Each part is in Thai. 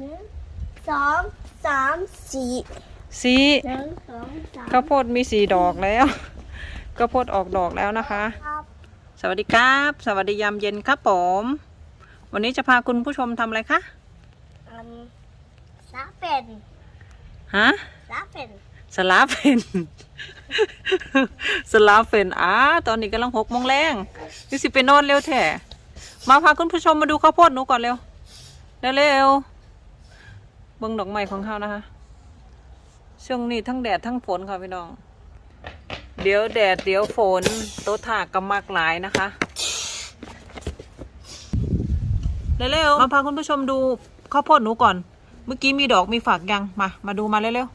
หนึ่งสองสามสี่สีหนึ่งสองสามข้าวโพดมีสีดอกแล้วข้าวโพดออกดอกแล้วนะคะ ครับสวัสดีครับ สวัสดียามเย็นครับผม วันนี้จะพาคุณผู้ชมทำอะไรคะอืมสาเป็นฮะสาเป็นสลาเฟน สลาเฟนอ่าตอนนี้กำลังหกโมงแรงนี่สิไปนอนเร็วแท้มาพาคุณผู้ชมมาดูข้าวโพดหนูก่อนเร็วเร็วๆ เบิ้งดอกไม้ของเขานะคะ ช่วงนี้ทั้งแดดทั้งฝนค่ะพี่น้อง เดี๋ยวแดดเดี๋ยวฝนโตถากกำมากหลายนะคะเร็วๆมาพาคุณผู้ชมดูข้าวโพดหนูก่อน เมื่อกี้มีดอกมีฝักยังมา มาดูมาเร็ว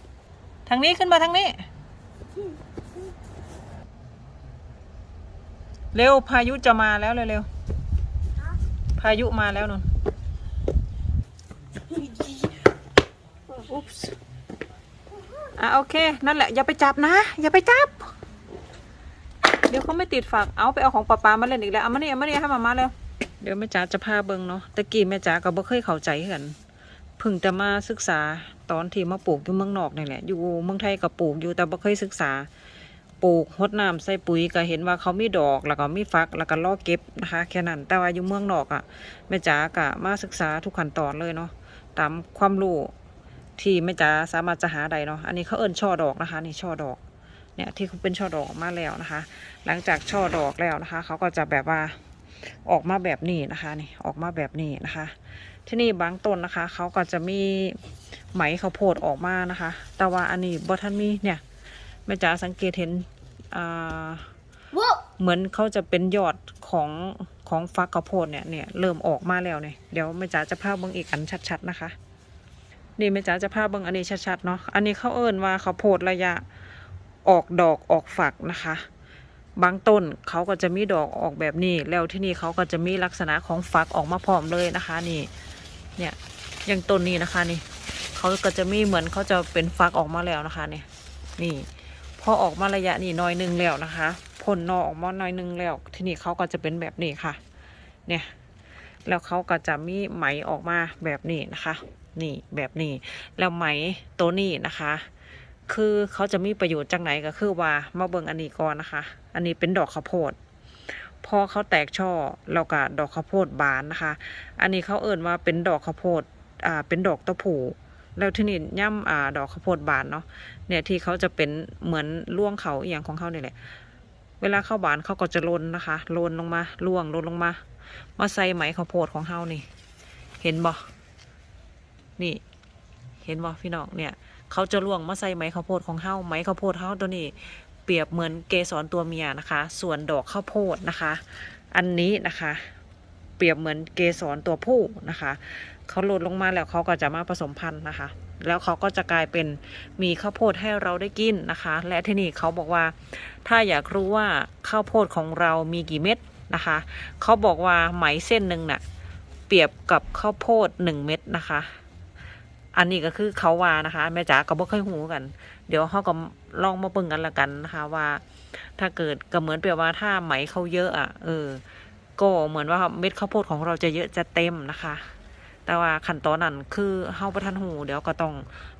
ๆทางนี้ขึ้นมาทางนี้ เร็วพายุจะมาแล้วเร็วๆพายุมาแล้วนน อุ๊บส์อะโอเค นั่นแหละอย่าไปจับนะ อย่าไปจับ เดี๋ยวเขาไม่ติดฝักเอาไปเอาของป๊าป๊ามาเล่นอีกแล้วเอามาเนี่เอามานี่ยให้มามาเร็วเดี๋ยวแม่จ๋าจะพาเบิงเนาะตะกี้แม่จ๋าก็บ่เคยเข้าใจคือกันเพิ่งจะมาศึกษาตอนที่มาปลูกอยู่เมืองนอกนี่แหละ อยู่เมืองไทยก็ปลูกอยู่แต่บ่เคยศึกษาปลูกรดน้ำใส่ปุ๋ยก็เห็นว่าเขามีดอกแล้วก็มีฟักแล้วก็ล่อเก็บนะคะแค่นั้นแต่ว่าอยู่เมืองนอกอะ่ะแม่จ๋าก็มาศึกษาทุกขั้นตอนเลยเนาะตามความรู้ ที่แม่จ๋าสามารถจะหาได้เนาะอันนี้เขาเอิ้นช่อดอกนะคะ นี่ช่อดอก เนี่ยที่เป็นช่อดอกออกมาแล้วนะคะ หลังจากช่อดอกแล้วนะคะเขาก็จะแบบว่าออกมาแบบนี้นะคะนี่ออกมาแบบนี้นะคะ ที่นี่บางต้นนะคะเขาก็จะมีไหมข้าวโพดออกมานะคะ แต่ว่าอันนี้บ่ท่านมีเนี่ยแม่จ๋าสังเกตเห็นอ่าเหมือนเขาจะเป็นยอดของของฟักข้าวโพดเนี่ยเนี่ยเริ่มออกมาแล้วเนี่ยเดี๋ยวแม่จ๋าจะพาเบิ่งอีกอันชัดๆนะคะ นี่แม่จ๋าจะพาเบิ่งอันนี้ชัดๆเนาะอันนี้เขาเอิ้นว่าเขาโพดระยะออกดอกออกฝักนะคะ บางต้นเขาก็จะมีดอกออกแบบนี้ แล้วที่นี่เขาก็จะมีลักษณะของฝักออกมาพร้อมเลยนะคะนี่เนี่ยอย่างต้นนี้นะคะนี่เขาก็จะมีเหมือนเขาจะเป็นฟักออกมาแล้วนะคะเนี่ยนี่พอออกมาระยะนี้หน้อยหนึงแล้วนะคะผลนอออกมาหน้อยหนึงแล้ว ที่นี่เขาก็จะเป็นแบบนี้ค่ะ เนี่ยแล้วเขาก็จะมีไหมออกมาแบบนี้นะคะ นี่แบบนี้แล้วไหมตัวนี้นะคะ คือเขาจะมีประโยชน์จากไหนก็คือว่ามาเบิ่งอันนี้ก่อนนะคะ อันนี้เป็นดอกข้าวโพดพอเขาแตกช่อแล้วก็ดอกข้าวโพดบานนะคะ อันนี้เขาเอ่นว่าเป็นดอกข้าวโพดอ่าเป็นดอกตะผูแล้วที่นี่ย่ำอ่าดอกข้าวโพดบานเนาะเนี่ยที่เขาจะเป็นเหมือนล่วงเขาอย่างของเขาเนี่ยแหละเวลาเข้าบานเขาก็จะลนนะคะลนลงมาล่วงลนลงมา มาใส่ไหมข้าวโพดของเขานี่ เห็นบ่ นี่ เห็นบ่พี่น้องเนี่ย เขาจะล่วงมาใส่ไหมข้าวโพดของเฮาไหมข้าวโพดเฮาตัวนี้ เปรียบเหมือนเกสรตัวเมียนะคะ ส่วนดอกข้าวโพดนะคะ อันนี้นะคะ เปรียบเหมือนเกสรตัวผู้นะคะ เขาหล่นลงมาแล้วเขาก็จะมาผสมพันธุ์นะคะ แล้วเขาก็จะกลายเป็นมีข้าวโพดให้เราได้กินนะคะ และที่นี่เขาบอกว่า ถ้าอยากรู้ว่าข้าวโพดของเรามีกี่เม็ดนะคะเขาบอกว่าไหมเส้นหนึ่งน่ะเปรียบกับข้าวโพดหนึ่งเม็ดนะคะ อันนี้ก็คือเขาว่านะคะ แม่จ๋าก็บ่เคยหูกัน เดี๋ยวเขาก็ลองมาเบิ่งกันละกันนะคะ ว่า ถ้าเกิดก็เหมือนเปรียบว่าถ้าไหมเขาเยอะอะเออ ก็เหมือนว่าเม็ดข้าวโพดของเราจะเยอะจะเต็มนะคะ แต่ว่าขั้นตอนนั้นคือเฮาประทันหู เดี๋ยวก็ต้อง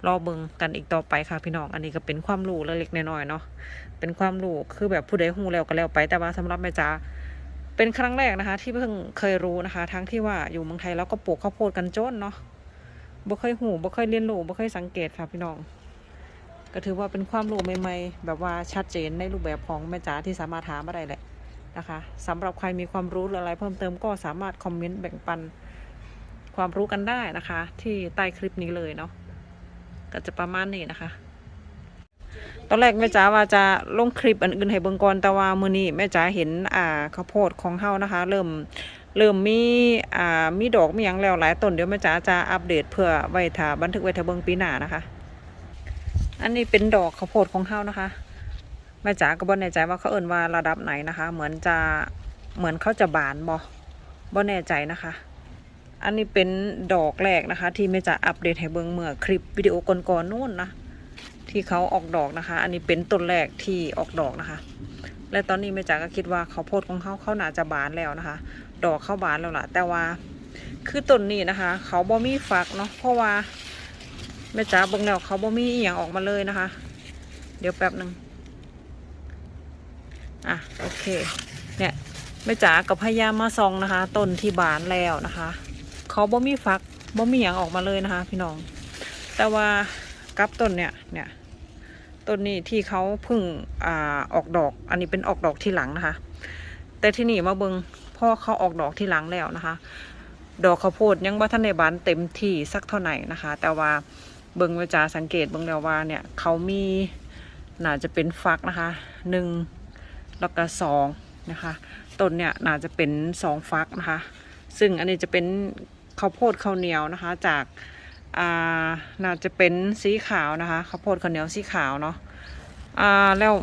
รอเบิ่งกันอีกต่อไปค่ะพี่น้องอันนี้ก็เป็นความรู้เล็กๆน้อยๆเนาะเป็นความรู้คือแบบผู้ใดหูแล้วก็แล้วไป แต่ว่าสำหรับแม่จ๋าเป็นครั้งแรกนะคะ ที่เพิ่งเคยรู้นะคะ ทั้งที่ว่าอยู่เมืองไทยแล้วก็ปลูกข้าวโพดกันจนเนาะ บ่เคยหูบ่เคยเรียนรู้บ่เคยสังเกตค่ะพี่น้อง ก็ถือว่าเป็นความรู้ใหม่ๆ แบบว่าชัดเจนในรูปแบบของแม่จ๋าที่สามารถหามาได้แหละนะคะสำหรับใครมีความรู้หรืออะไรเพิ่มเติมก็สามารถคอมเมนต์แบ่งปันความรู้กันได้นะคะ ที่ใต้คลิปนี้เลยเนาะก็จะประมาณนี้นะคะ ตอนแรกแม่จ๋าว่าจะลงคลิปอันอื่นให้เบิ่งก่อนแต่ว่ามื้อนี้แม่จ๋าเห็นอ่าข้าวโพดของเฮานะคะ เริ่ม เริ่มมีอ่ามีดอกมีหยังแล้วหลายต้นเดี๋ยวแม่จ๋าจะอัปเดตเพื่อไว้ถาบันทึกไว้ถ้าเบิงปีหน้านะคะ อันนี้เป็นดอกข้าวโพดของเฮานะคะแม่จ๋าก็บ่แน่ใจว่าเขาเอิ่นว่าระดับไหนนะคะ เหมือนจะเหมือนเขาจะบานบ่บ่แน่ใจนะคะ อันนี้เป็นดอกแรกนะคะ ที่แม่จ๋าอัปเดตให้เบิ่งเมื่อคลิปวิดีโอก่อนๆนู่นนะที่เขาออกดอกนะคะ อันนี้เป็นต้นแรกที่ออกดอกนะคะ และตอนนี้แม่จ๋าก็คิดว่าข้าวโพดของเขาเขาน่าจะบานแล้วนะคะ ดอกเข้าบานแล้วล่ะ แต่ว่าคือต้นนี้นะคะ เขาบ่มีฝักเนาะเพราะว่าแม่จ๋าเบิ่งแล้วเขาบ่มีอหย่างออกมาเลยนะคะ เดี๋ยวแป๊บหนึ่งอะโอเค เนี่ยแม่จ๋ากับพยายามมาส่องนะคะต้นที่บานแล้วนะคะ เขาบ่มีฝักบ่มีหยังออกมาเลยนะคะ พี่น้อง แต่ว่ากับต้นเนี่ยเนี่ยต้นนี้ที่เขาเพึ่งอ่าออกดอก อันนี้เป็นออกดอกที่หลังนะคะ แต่ที่นี่มาเบิง พ่อเขาออกดอกที่หลังแล้วนะคะ ดอกข้าวโพดยังบ่ทันในบานเต็มที่สักเท่าไหร่นะคะ แต่ว่าเบิงเวจาสังเกตเบิงแล้วว่าเนี่ยเขามีน่าจะเป็นฟักนะคะหนึ่งแล้วก็สองนะคะต้นเนี่ยน่าจะเป็นสองฟักนะคะ ซึ่งอันนี้จะเป็นข้าวโพดข้าวเหนียวนะคะ จากอ่าน่าจะเป็นสีขาวนะคะข้าวโพดข้าวเหนียวสีขาวเนาะอ่าแล้ว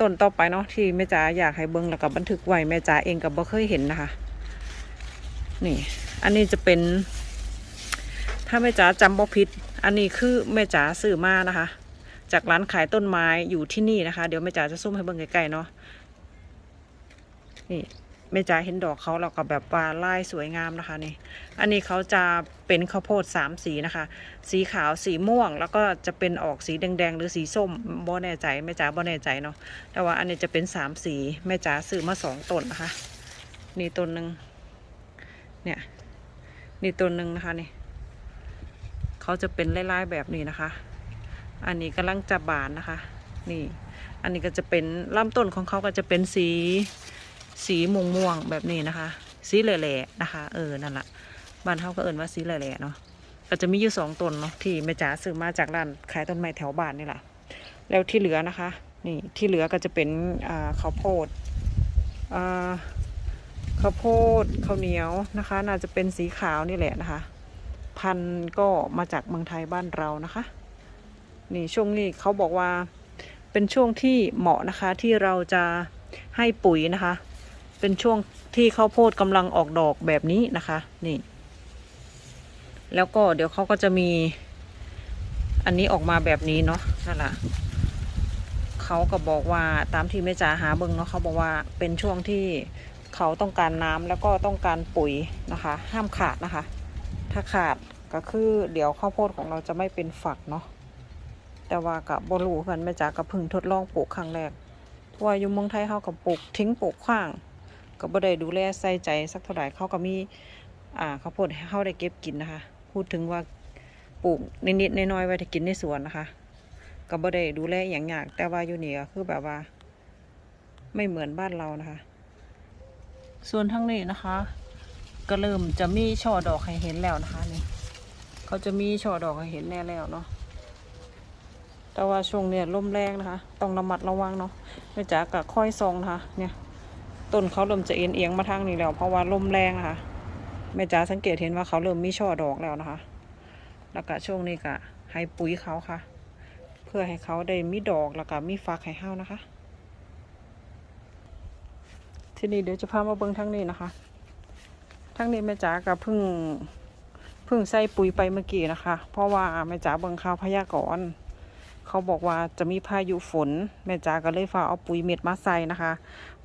ต้นต่อไปเนาะที่แม่จ๋าอยากให้เบิ้งแล้วก็บันทึกไว้แม่จ๋าเองก็บบ่เคยเห็นนะคะ นี่ อันนี้จะเป็น ถ้าแม่จ๋าจำบ่ผิด อันนี้คือแม่จ๋าซื้อมานะคะ จากร้านขายต้นไม้อยู่ที่นี่นะคะ เดี๋ยวแม่จ๋าจะซุ่มให้เบิ้งใกล้ๆเนาะนี่ แม่จ๋าเห็นดอกเขาแล้วก็แบบว่าลายสวยงามนะคะนี่ อันนี้เขาจะเป็นข้าวโพดสามสีนะคะ สีขาวสีม่วง แล้วก็จะเป็นออกสีแดงๆ หรือสีส้มบ่แน่ใจแม่จ๋าบ่แน่ใจเนาะแต่ว่าอันนี้จะเป็นสามสีแม่จ๋าซื้อมาสองต้นนะคะ นี่ต้นหนึ่งเนี่ยนี่ต้นหนึ่งนะคะนี่เขาจะเป็นลายๆแบบนี้นะคะ อันนี้กำลังจะบานนะคะ นี่ อันนี้ก็จะเป็นลำต้นของเขาก็จะเป็นสี สีม่วงม่วงแบบนี้นะคะ สีแหล่ๆนะคะ เออนั่นแหละบ้านเขาก็เอินว่าสีแหล่ๆเนาะก็จะมีอยู่สองต้นเนาะที่แม่จ๋าซื้อมาจากร้านขายต้นไม้แถวบ้านนี่แหละแล้วที่เหลือนะคะ นี่ที่เหลือก็จะเป็นอ่าข้าวโพดอ่าข้าวโพดข้าวเหนียวนะคะ น่าจะเป็นสีขาวนี่แหละนะคะ พันก็มาจากเมืองไทยบ้านเรานะคะ นี่ช่วงนี้เขาบอกว่าเป็นช่วงที่เหมาะนะคะที่เราจะให้ปุ๋ยนะคะ เป็นช่วงที่ข้าวโพดกำลังออกดอกแบบนี้นะคะ นี่ แล้วก็เดี๋ยวเขาก็จะมี อันนี้ออกมาแบบนี้เนาะนั่นแหละเขาก็บอกว่าตามที่แม่จ๋าหาเบิ่งเนาะเขาบอกว่าเป็นช่วงที่เขาต้องการน้ำแล้วก็ต้องการปุ๋ยนะคะ ห้ามขาดนะคะ ถ้าขาดก็คือเดี๋ยวข้าวโพดของเราจะไม่เป็นฝักเนาะแต่ว่ากับบรูกันแม่จ๋ากับพึ่งทดลองปลูกครั้งแรกเพราะว่าอยู่เมืองไทยเขากับปลูกทิ้งปลูกขว้าง ก็บ่ได้ดูแลใส่ใจสักเท่าไหร่เขาก็มีอ่าข้าวโพดให้เขาได้เก็บกินนะคะ พูดถึงว่าปลูกนิดๆน้อยๆไว้ที่กินในสวนนะคะ ก็บ่ได้ดูแลอย่างยาก แต่ว่าอยู่นี่ก็คือแบบว่า ไม่เหมือนบ้านเรานะคะ ส่วนทั้งนี้นะคะ ก็เริ่มจะมีช่อดอกให้เห็นแล้วนะคะนี่เขาจะมีช่อดอกให้เห็นแน่แล้วเนาะแต่ว่าช่วงเนี้ยลมแรงนะคะ ต้องระมัดระวังเนาะแม่จ๋ากับค่อยซองนะคะเนี่ย ต้นเขาเริ่มจะเอียงเอียงมาทางนี้แล้ว เพราะว่าลมแรงนะคะแม่จ๋าสังเกตเห็นว่าเขาเริ่มมีช่อดอกแล้วนะคะ แล้วก็ช่วงนี้ก็ให้ปุ๋ยเขาค่ะ เพื่อให้เขาได้มีดอกแล้วก็มีฟักให้เฮานะคะ ทีนี้เดี๋ยวจะพามาเบิ่งทางนี้นะคะทางนี้แม่จ๋าก็เพิ่งเพิ่งใส่ปุ๋ยไปเมื่อกี้นะคะ เพราะว่าแม่จ๋าเบิ่งข่าวพยากรณ์เขาบอกว่าจะมีพายุฝน แม่จ๋าก็เลยฝากเอาปุ๋ยเม็ดมาใส่นะคะ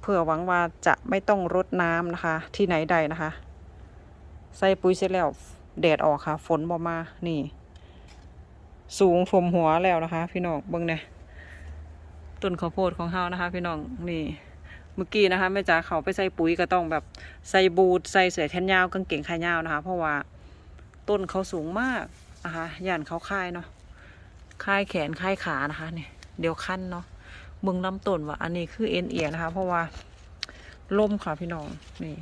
เพื่อหวังว่าจะไม่ต้องรดน้ำนะคะ ที่ไหนใดนะคะ ใส่ปุ๋ยเสร็จแล้วแดดออกค่ะ ฝนบ่มานี่ สูงถมหัวแล้วนะคะ พี่น้องเบิ่งเนี่ยต้นข้าวโพดของเฮานะคะ พี่น้องนี่เมื่อกี้นะคะแม่จ๋าเขาไปใส่ปุ๋ยก็ต้องแบบใส่บูทใส่เสื้อแขนยาวกางเกงขายาวนะคะ เพราะว่าต้นเขาสูงมากนะคะย่านเขาค่ายเนาะค่ายแขนค่ายขานะคะเนี่ยเดี๋ยวขั้นเนาะ เบิ่งลำต้นว่าอันนี้คือเอ็นเอียงนะคะ เพราะว่าล่มค่ะพี่น้องนี่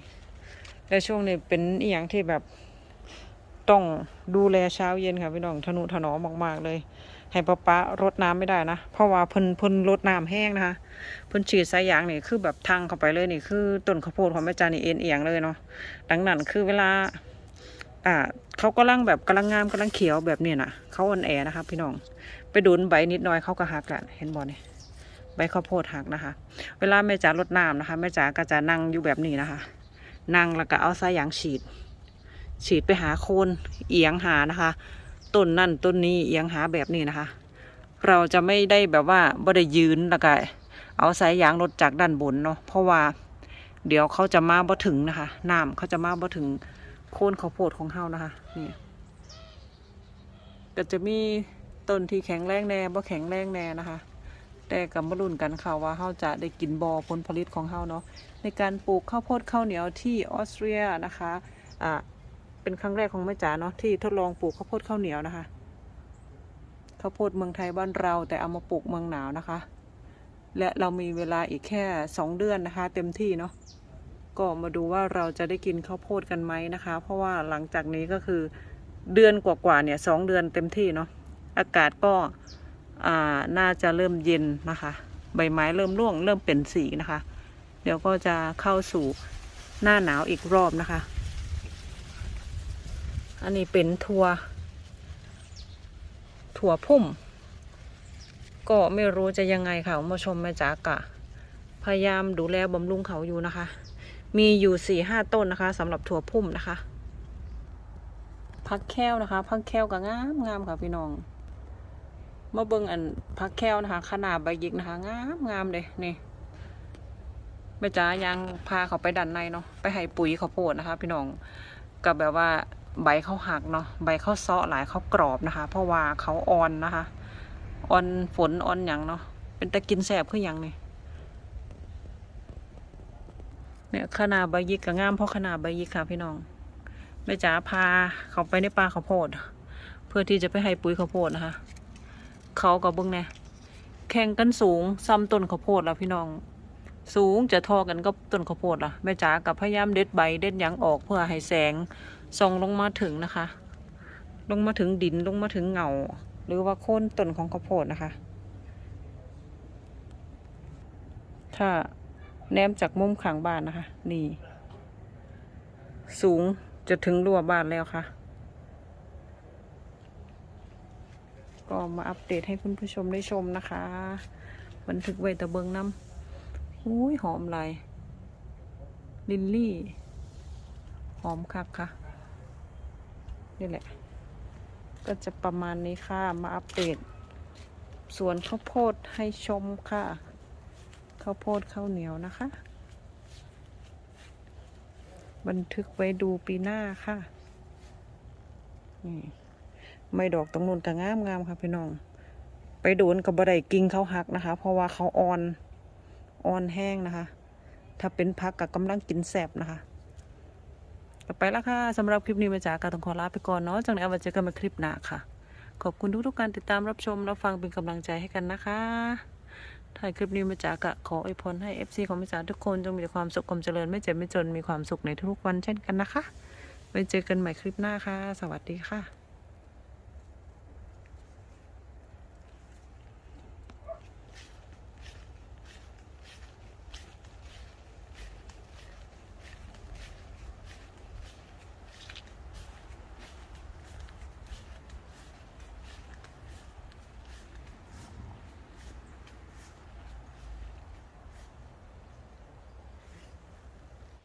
และช่วงนี้เป็นเอียงที่แบบต้องดูแลเช้าเย็นค่ะพี่น้องทนุถนอมมากๆเลย ให้ป้าป๊ารดน้ำไม่ได้นะ เพราะว่าเพิ่นเพิ่นรดน้ำแห้งนะคะเพิ่นฉีดสายยางนี่คือแบบทางเข้าไปเลยนี่คือต้นข้าวโพดของแม่จานี่เอ็นเอียงเลยเนาะดังนั้นคือเวลา อ่าเขากำลังแบบกำลังงามกำลังเขียวแบบนี้นะเขาอ่อนแอนะคะพี่น้องไปโดนใบนิดหน่อยเขาก็หักละเห็นบอนี่ ใบข้าวโพดหักนะคะ เวลาแม่จ๋ารดน้ำนะคะแม่จ๋าก็จะนั่งอยู่แบบนี้นะคะ นั่งแล้วก็เอาสายยางฉีด ฉีดไปหาโคนเอียงหานะคะ ต้นนั่นต้นนี้เอียงหาแบบนี้นะคะ เราจะไม่ได้แบบว่าบ่ได้ยืนแล้วก็เอาสายยางรดจากด้านบนเนาะเพราะว่าเดี๋ยวเขาจะมาบ่ถึงนะคะน้ำเขาจะมาบ่ถึงโคนข้าวโพดของเฮานะคะนี่ก็จะมีต้นที่แข็งแรงแน่บ่แข็งแรงแน่นะคะ แต่กับมารุ่นกันค่ะว่าเฮาจะได้กินบอผลผลิตของเฮาเนาะในการปลูกข้าวโพดข้าวเหนียวที่ออสเตรียนะคะอ่าเป็นครั้งแรกของแม่จ๋าเนาะที่ทดลองปลูกข้าวโพดข้าวเหนียวนะคะข้าวโพดเมืองไทยบ้านเราแต่เอามาปลูกเมืองหนาวนะคะ และเรามีเวลาอีกแค่สองเดือนนะคะ เต็มที่เนาะก็มาดูว่าเราจะได้กินข้าวโพดกันไหมนะคะ เพราะว่าหลังจากนี้ก็คือเดือนกว่าๆเนี่ยสองเดือนเต็มที่เนาะอากาศก็ อ่าน่าจะเริ่มเย็นนะคะ ใบไม้เริ่มร่วงเริ่มเปลี่ยนสีนะคะ เดี๋ยวก็จะเข้าสู่หน้าหนาวอีกรอบนะคะ อันนี้เป็นทัวถั่วพุ่ม ก็ไม่รู้จะยังไงค่ะคุณผู้ชมแม่จ๋ากะพยายามดูแลบำรุงเขาอยู่นะคะ มีอยู่สี่ห้าต้นนะคะสำหรับถั่วพุ่มนะคะ พักแค้วนะคะ พักแค้วก็งามงามค่ะพี่น้อง มาเบิ่งอันพักแค้วนะคะขนาดใบหยิกนะคะงามงามเลยนี่แม่จ๋ายังพาเขาไปดันในเนาะไปให้ปุ๋ยข้าโพดนะคะ พี่น้องกับแบบว่าใบเขาหักเนาะใบเขาเซาะหลายเขากรอบนะคะ เพราะว่าเขาอ่อนนะคะออนฝนออนหยังเนาะเป็นตะกินแสบคือหยังนี่เนี่ยขนาดใบยิกกับงามเพราะขนาดใบยิกค่ะ พี่น้องแม่จ๋าพาเขาไปในป่าข้าวโพด เพื่อที่จะไปให้ปุ๋ยข้าวโพดนะคะ เขากับเบิ้งเนี่ยแข่งกันสูงซ้ำต้นข้าวโพดแล้วพี่น้อง สูงจะทอกันกับต้นข้าวโพดล่ะแม่จ๋ากับพยายามเด็ดใบเด็ดหยังออกเพื่อให้แสงส่องลงมาถึงนะคะ ลงมาถึงดินลงมาถึงเงา หรือว่าโค่นต้นของข้าวโพดนะคะ ถ้าแนมจากมุมข้างบ้านนะคะ นี่ สูงจะถึงรั้วบ้านแล้วค่ะ ก็มาอัปเดตให้คุณผู้ชมได้ชมนะคะ บันทึกไว้ตะเบิงน้ำอุ้ยหอมหลายลินลี่ หอมคักค่ะ นี่แหละ ก็จะประมาณนี้ค่ะ มาอัปเดตสวนข้าวโพดให้ชมค่ะ ข้าวโพดข้าวเหนียวนะคะ บันทึกไว้ดูปีหน้าค่ะนี่ ไม่ดอกตรงนู้นก็งามงามค่ะพี่น้อง ไปโดนกับบะไดกิ่งเขาหักนะคะ เพราะว่าเขาอ่อนอ่อนแห้งนะคะ ถ้าเป็นพักกับกำลังกินแสบนะคะไปแล้วค่ะสำหรับคลิปนี้มาจากการต้องขอลาไปก่อนเนาะจากนี้นเอาไว้เจอกันมาคลิปหน้าค่ะ ขอบคุณทุกๆการติดตามรับชมรับฟังเป็นกำลังใจให้กันนะคะถ่ายคลิปนี้มาจากกะขออวยพรให้ FC ของมิจาทุกคนจงมีความสุขความเจริญ ไม่เจ็บไม่จนมีความสุขในทุกๆวันเช่นกันนะคะไว้เจอกันใหม่คลิปหน้าค่ะ สวัสดีค่ะ